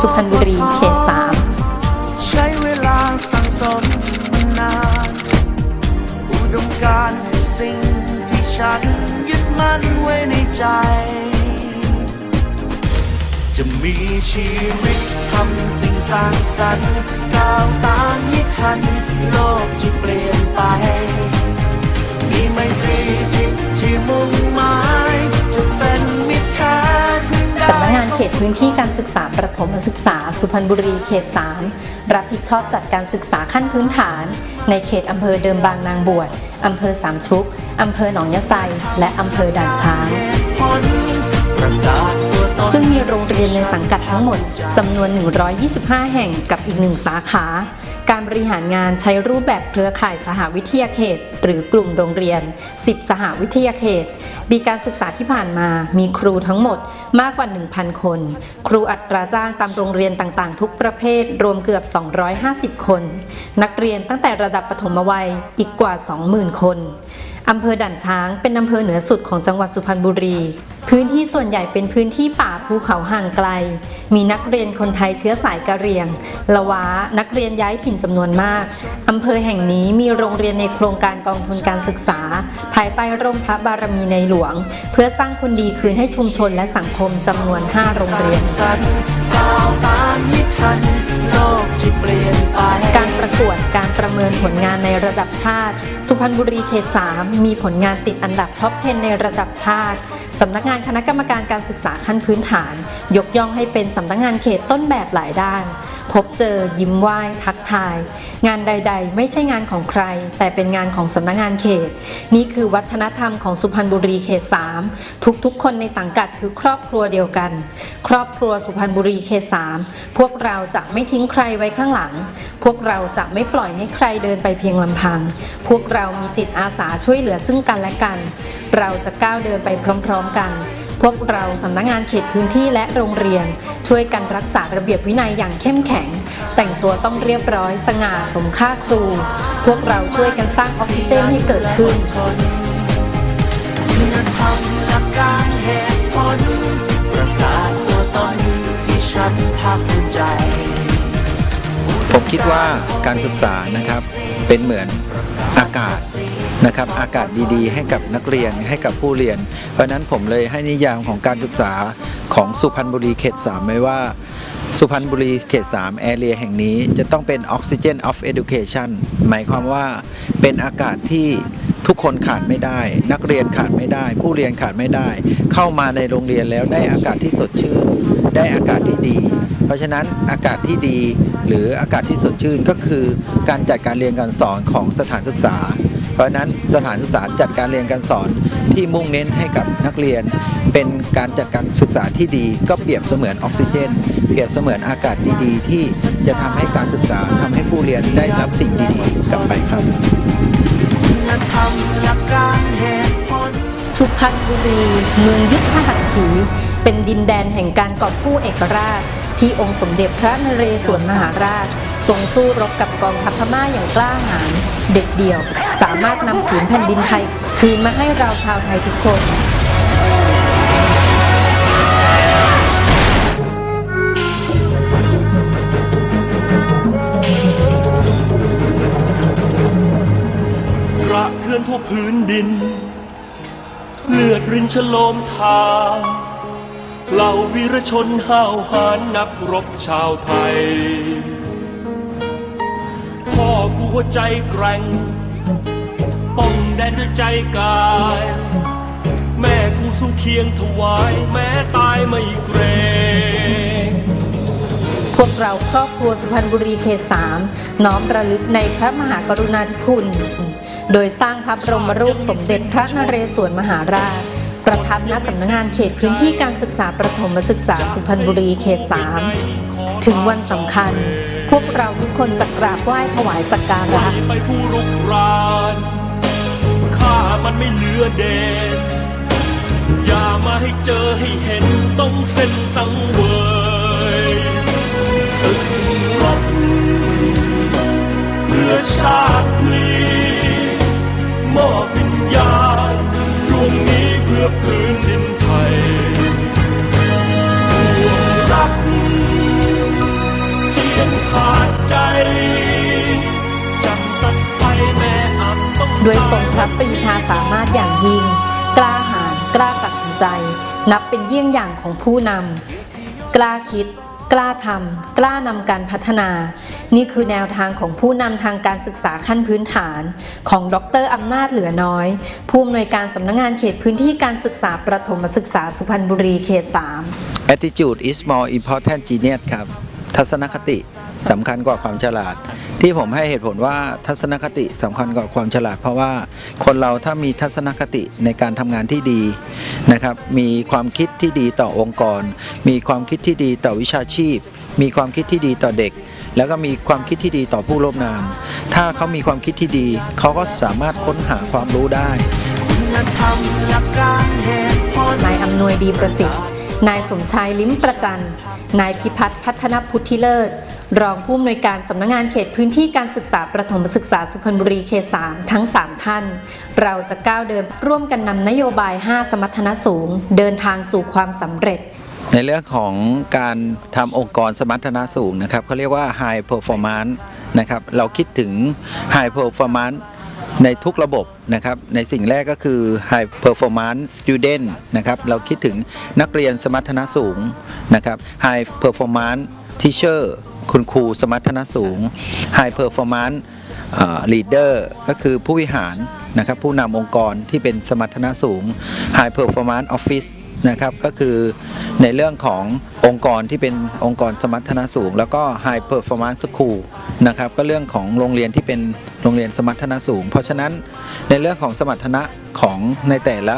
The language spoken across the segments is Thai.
สุพรรณบุรีเขต3ใช้เวลาสั่งสมมานานอุดมการณ์คือสิ่งที่ฉันยึดมั่นไว้ในใจ จะมีชีวิตทำสิ่งสร้างสรรค์ก้าวตามให้ทัน โลกที่เปลี่ยนไป มีไม่ตรี ขตพื้นที่การศึกษาประถมศึกษา สุพรรณบุรีเขต 3 รับผิดชอบจัดการศึกษาขั้นพื้นฐาน ในเขตอำเภอเดิมบางนางบวชอำเภอสามชุกอำเภอหนองยะไซ และอำเภอด่านช้าง ซึ่งมีโรงเรียนในสังกัดทั้งหมดจำนวน 125 แห่งกับอีกหนึ่งสาขา การบริหารงานใช้รูปแบบเครือข่ายสหวิทยาเขต หรือกลุ่มโรงเรียน 10 สหวิทยาเขตปีการศึกษาที่ผ่านมามีครูทั้งหมดมากกว่า 1,000 คน ครูอัตราจ้างตามโรงเรียนต่างๆ ทุกประเภทรวมเกือบ 250 คน นักเรียนตั้งแต่ระดับปฐมวัยอีกกว่า 20,000 คน อำเภอด่านช้าง เป็นอำเภอเหนือสุดของจังหวัดสุพรรณบุรี พื้นที่ส่วนใหญ่เป็นพื้นที่ป่าภูเขาห่างไกล มีนักเรียนคนไทยเชื้อสายกะเหรี่ยง ละวะนักเรียนย้ายถิ่นจำนวนมาก อำเภอแห่งนี้มีโรงเรียนในโครงการกองทุนการศึกษา ภายใต้ร่มพระบารมีในหลวง เพื่อสร้างคนดีคืนให้ชุมชนและสังคมจำนวน 5 โรงเรียนกาวตามให้ทันโลกที่เปลี่ยนไปการประกวดการประเมินผลงานในระดับชาติ สุพรรณบุรีเขต 3 มีผลงานติดอันดับท็อป 10 ในระดับชาติ สำนักงานคณะกรรมการการศึกษาขั้นพื้นฐาน ยกย่องให้เป็นสำนักงานเขตต้นแบบหลายด้าน พบเจอยิ้มไหว้ทักทาย งานใด ๆ ไม่ใช่งานของใคร แต่เป็นงานของสำนักงานเขต นี่คือวัฒนธรรมของสุพรรณบุรีเขต 3 ทุกๆ คนในสังกัดคือครอบครัวเดียวกัน ครอบครัวสุพรรณบุรีเขต 3 พวกเราจะไม่ทิ้งใครไว้ข้างหลัง พวกเราจะไม่ปล่อยให้ใครเดินไปเพียงลำพัง พวกเรามีจิตอาสาช่วยเหลือซึ่งกันและกัน เราจะก้าวเดินไปพร้อมๆกัน พวกเราสำนักงานเขตพื้นที่และโรงเรียน ช่วยกันรักษาระเบียบวินัยอย่างเข้มแข็ง แต่งตัวต้องเรียบร้อย สง่าสมค่าครูพวกเราช่วยกันสร้างออกซิเจนให้เกิดขึ้นคุณธรรมหลักการเหตุผลประกาศตัวตนที่ฉันภาคภูมิใจ คิดว่าการศึกษานะครับเป็นเหมือนอากาศนะครับอากาศดีๆ ให้กับนักเรียนให้กับผู้เรียน เพราะนั้นผมเลยให้นิยามของการศึกษาของสุพรรณบุรีเขต3ไว้ว่าสุพรรณบุรีเขต3แอเรียแห่งนี้จะต้องเป็นออกซิเจน of education หมายความว่าเป็นอากาศที่ทุกคนขาดไม่ได้ นักเรียนขาดไม่ได้ ผู้เรียนขาดไม่ได้ เข้ามาในโรงเรียนแล้วได้อากาศที่สดชื่น ได้อากาศที่ดี เพราะฉะนั้นอากาศที่ดี หรืออากาศที่สดชื่นก็คือการจัดการเรียนการสอนของสถานศึกษา เพราะนั้นสถานศึกษาจัดการเรียนการสอนที่มุ่งเน้นให้กับนักเรียน เป็นการจัดการศึกษาที่ดี ก็เปรียบเสมือนออกซิเจน เปรียบเสมือนอากาศดีๆ ที่จะทำให้การศึกษาทำให้ผู้เรียนได้รับสิ่งดีๆ กลับไปครับสุพรรณบุรี เมืองยุทธหัตถี เป็นดินแดนแห่งการกอบกู้เอกราช ที่องค์สมเด็จพระนเรศวรมหาราช ทรงสู้รบกับกองทัพพม่าอย่างกล้าหาญเด็ดเดี่ยว สามารถนำผืนแผ่นดินไทย คืนมาให้เราชาวไทยทุกคนกระเทือนทั่วพื้นดิน เลือดรินชโลมทาง เหล่าวีรชนห้าวหาญนักรบชาวไทย พ่อกูหัวใจแกร่ง ป้องแดนด้วยใจกาย แม่กูสู้เคียงถวายแม้ตายไม่เกรงพวกเราครอบครัวสุพรรณบุรีเขตสามน้อมระลึกในพระมหากรุณาธิคุณ โดยสร้างพระบรมรูปสมเด็จพระนเรศวรมหาราช ประทับณสำนักงงานเขตพื้นที่การศึกษาประถมศึกษาสุพรรณบุรีเขตสามถึงวันสำคัญ พวกเราทุกคนจะกราบไหว้ถวายสักการะไปผู้รุกรานข้ามันไม่เหลือเดนอย่ามาให้เจอให้เห็นต้องเส้นสังเวยศึกรบเพื่อชาตินี้มอบวิญญาณดวงนี้ อพื้นดินไทยรักเชียงขาดใจด้วยทรงพระปรีชาสามารถอย่างยิ่ง กล้าหาญกล้าตัดสินใจ นับเป็นเยี่ยงอย่างของผู้นำกล้าคิด กล้าทำกล้านำการพัฒนา นี่คือแนวทางของผู้นำทางการศึกษาขั้นพื้นฐาน ของดรอำนาจเหลือน้อย ผู้อำนวยการสำนักงานเขตพื้นที่การศึกษาประถมศึกษาสุพรรณบุรีเขต 3 attitude is more important genius ครับ ทัศนคติ สำคัญกว่าความฉลาด ที่ผมให้เหตุผลว่าทัศนคติสำคัญกว่าความฉลาด เพราะว่าคนเราถ้ามีทัศนคติในการทำงานที่ดีนะครับ มีความคิดที่ดีต่อองค์กร มีความคิดที่ดีต่อวิชาชีพ มีความคิดที่ดีต่อเด็ก แล้วก็มีความคิดที่ดีต่อผู้ร่วมงาน ถ้าเขามีความคิดที่ดี เขาก็สามารถค้นหาความรู้ได้นายอำนวยดีประสิทธิ์นายสมชายลิ้มประจันนายพิพัฒน์พัฒนพุทธิเลิศ รองผู้อำนวยการสำนักงานเขตพื้นที่การศึกษาประถมศึกษาสุพรรณบุรีเขต3ทั้ง 3 ท่าน เราจะก้าวเดินร่วมกันนำนโยบาย 5 สมรรถนะสูง เดินทางสู่ความสำเร็จในเรื่องของการทำองค์กรสมรรถนะสูงนะครับเขาเรียกว่า high performance นะครับเราคิดถึง high performance ในทุกระบบนะครับในสิ่งแรกก็คือ high performance student นะครับเราคิดถึงนักเรียนสมรรถนะสูงนะครับ high performance teacher คุณครูสมรรถนะสูง high performance ลีดเดอร์ก็คือผู้บริหารนะครับผู้นำองค์กรที่เป็นสมรรถนะสูง High Performance Office นะครับก็คือในเรื่องขององค์กรที่เป็นองค์กรสมรรถนะสูง แล้วก็ High Performance School นะครับก็เรื่องของโรงเรียนที่เป็นโรงเรียนสมรรถนะสูง เพราะฉะนั้นในเรื่องของสมรรถนะของในแต่ละ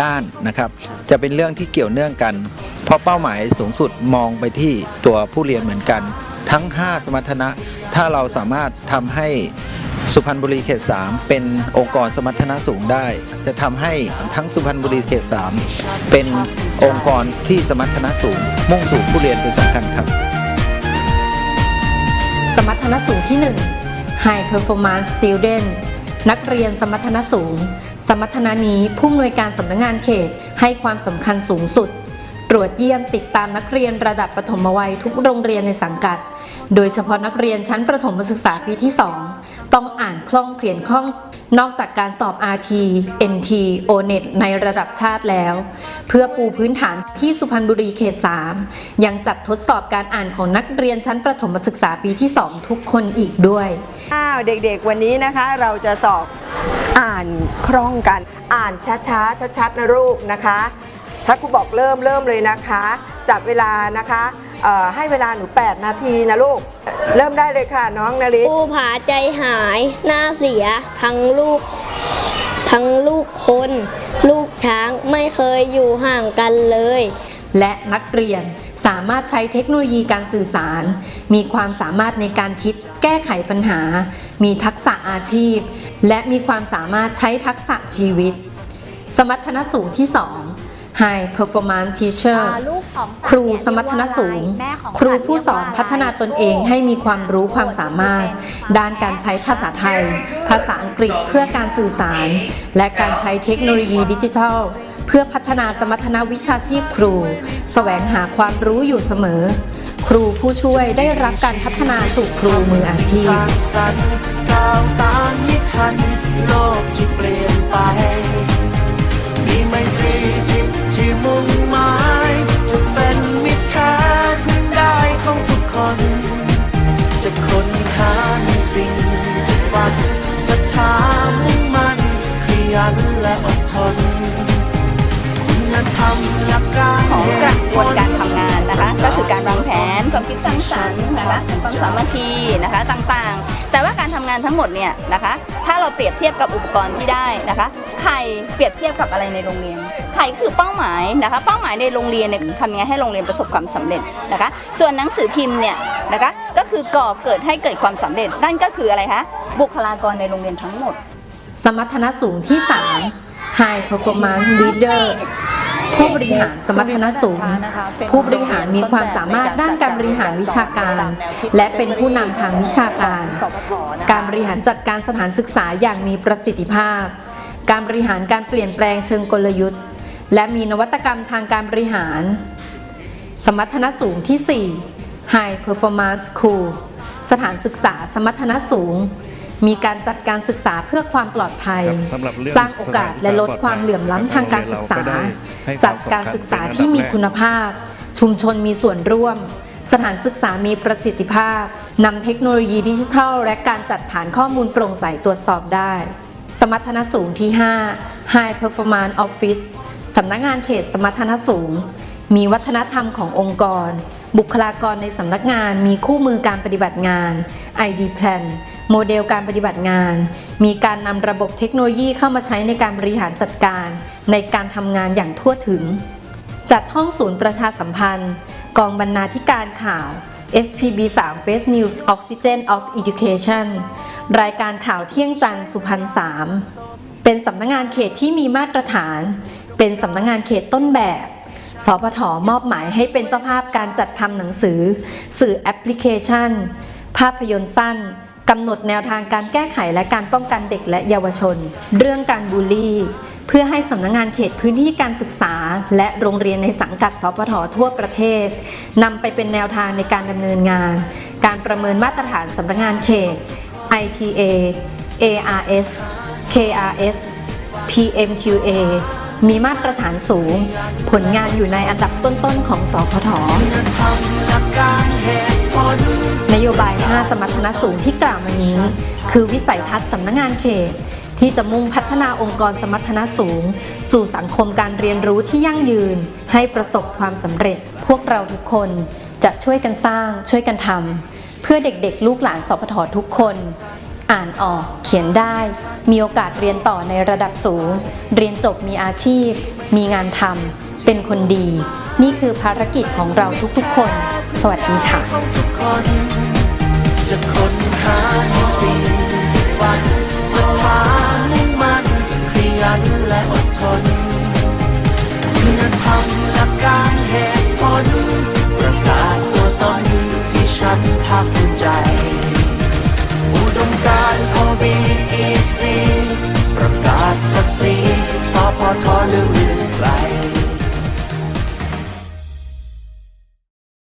ด้านนะครับจะเป็นเรื่องที่เกี่ยวเนื่องกัน เพราะเป้าหมายสูงสุดมองไปที่ตัวผู้เรียนเหมือนกัน ทั้ง 5 สมรรถนะ ถ้าเราสามารถทำให้สุพรรณบุรีเขต 3 เป็นองค์กรสมรรถนะสูงได้ จะทำให้ทั้งสุพรรณบุรีเขต 3 เป็นองค์กรที่สมรรถนะสูง มุ่งสู่ผู้เรียนเป็นสำคัญครับ สมรรถนะสูงที่ 1 High Performance Student นักเรียนสมรรถนะสูง สมรรถนะนี้ผู้อำนวยการสำนักงานเขตให้ความสำคัญสูงสุด ตรวจเยี่ยมติดตามนักเรียนระดับประถมวัยทุกโรงเรียนในสังกัด โดยเฉพาะนักเรียนชั้นประถมศึกษาปีที่ 2 ต้องอ่านคล่องเขียนคล่อง นอกจากการสอบ RT NT ONET ในระดับชาติแล้ว เพื่อปูพื้นฐานที่สุพรรณบุรีเขต 3 ยังจัดทดสอบการอ่านของนักเรียนชั้นประถมศึกษาปีที่ 2 ทุกคนอีกด้วยอ้าวเด็กๆ วันนี้นะคะเราจะสอบอ่านคล่องกัน อ่านช้าๆชัดๆนะลูกนะคะ ถ้าครูบอกเริ่มเริ่มเลยนะคะ จับเวลานะคะเอ่อให้เวลาหนู 8 นาทีนะลูก เริ่มได้เลยค่ะน้องนาริภูผาใจหายหน้าเสียทั้งลูก ทั้งลูกคน ลูกช้างไม่เคยอยู่ห่างกันเลย และนักเรียนสามารถใช้เทคโนโลยีการสื่อสาร มีความสามารถในการคิดแก้ไขปัญหา มีทักษะอาชีพ และมีความสามารถใช้ทักษะชีวิต สมรรถนะสูงที่ 2 High Performance Teacher ครูสมรรถนะสูง ครูผู้สอนพัฒนาตนเองให้มีความรู้ความสามารถ ด้านการใช้ภาษาไทย ภาษาอังกฤษเพื่อการสื่อสาร และการใช้เทคโนโลยีดิจิทัล เพื่อพัฒนาสมรรถนะวิชาชีพครู แสวงหาความรู้อยู่เสมอ ครูผู้ช่วยได้รับการพัฒนาสู่ครูมืออาชีพ ความคิดสร้างสรรค์นะคะความสามัคคีนะคะต่างๆ แต่ว่าการทำงานทั้งหมดเนี่ยนะคะ ถ้าเราเปรียบเทียบกับอุปกรณ์ที่ได้นะคะไข่เปรียบเทียบกับอะไรในโรงเรียนไข่คือเป้าหมายนะคะ เป้าหมายในโรงเรียนเนี่ยทำยังไงให้โรงเรียนประสบความสำเร็จนะคะ ส่วนหนังสือพิมพ์เนี่ยนะคะก็คือก่อเกิดให้เกิดความสำเร็จนั่นก็คืออะไรคะบุคลากรในโรงเรียนทั้งหมด สมรรถนะสูงที่ 3 High Performance Leader ผู้บริหารสมรรถนะสูง ผู้บริหารมีความสามารถด้านการบริหารวิชาการ และเป็นผู้นำทางวิชาการ การบริหารจัดการสถานศึกษาอย่างมีประสิทธิภาพ การบริหารการเปลี่ยนแปลงเชิงกลยุทธ์ และมีนวัตกรรมทางการบริหาร สมรรถนะสูงที่ 4 High Performance School สถานศึกษาสมรรถนะสูง มีการจัดการศึกษาเพื่อความปลอดภัยครับสำหรับเรื่องสร้างโอกาสและลดความเหลื่อมล้ำทางการศึกษาเราก็ได้ให้ความจัดการศึกษาที่มีคุณภาพ ชุมชนมีส่วนร่วม สถานศึกษามีประสิทธิภาพนำเทคโนโลยีดิจิทัล และการจัดฐานข้อมูลโปร่งใสตรวจสอบได้ สมรรถนะสูงที่ 5 High Performance Office สำนักงานเขตสมรรถนะสูง มีวัฒนธรรมขององค์กร บุคลากรในสำนักงานมีคู่มือการปฏิบัติงาน ID Plan โมเดลการปฏิบัติงาน มีการนำระบบเทคโนโลยีเข้ามาใช้ในการบริหารจัดการ ในการทำงานอย่างทั่วถึง จัดห้องศูนย์ประชาสัมพันธ์ กองบรรณาธิการข่าว SPB 3 Face News Oxygen of Education รายการข่าวเที่ยงจันทร์สุพรรณ3เป็นสำนักงานเขตที่มีมาตรฐาน เป็นสำนักงานเขตต้นแบบ สพทมอบหมายให้เป็นเจ้าภาพการจัดทำหนังสือ สื่อแอปพลิเคชัน ภาพยนตร์สั้นกำหนดแนวทางการแก้ไขและการป้องกันเด็กและเยาวชน เรื่องการบูลลี่ เพื่อให้สำนักงงานเขตพื้นที่การศึกษา และโรงเรียนในสังกัดสพททั่วประเทศนำไปเป็นแนวทางในการดำเนินงาน การประเมินมาตรฐานสำนักงานเขต ITA ARS KRS PMQA มีมาตรฐานสูง ผลงานอยู่ในอันดับต้นๆของสพทนโยบาย 5 สมรรถนะสูงที่กล่าวมานี้ คือวิสัยทัศน์สำนักงานเขต ที่จะมุ่งพัฒนาองค์กรสมรรถนะสูง สู่สังคมการเรียนรู้ที่ยั่งยืน ให้ประสบความสำเร็จ พวกเราทุกคนจะช่วยกันสร้าง ช่วยกันทำเพื่อเด็กๆ ลูกหลานสพททุกคน อ่านออก เขียนได้ มีโอกาสเรียนต่อในระดับสูง เรียนจบมีอาชีพ มีงานทำเป็นคนดี นี่คือภารกิจของเราทุกๆคน สวัสดีค่ะ จะค้นหาในสิ่งที่ฝันศรัทธา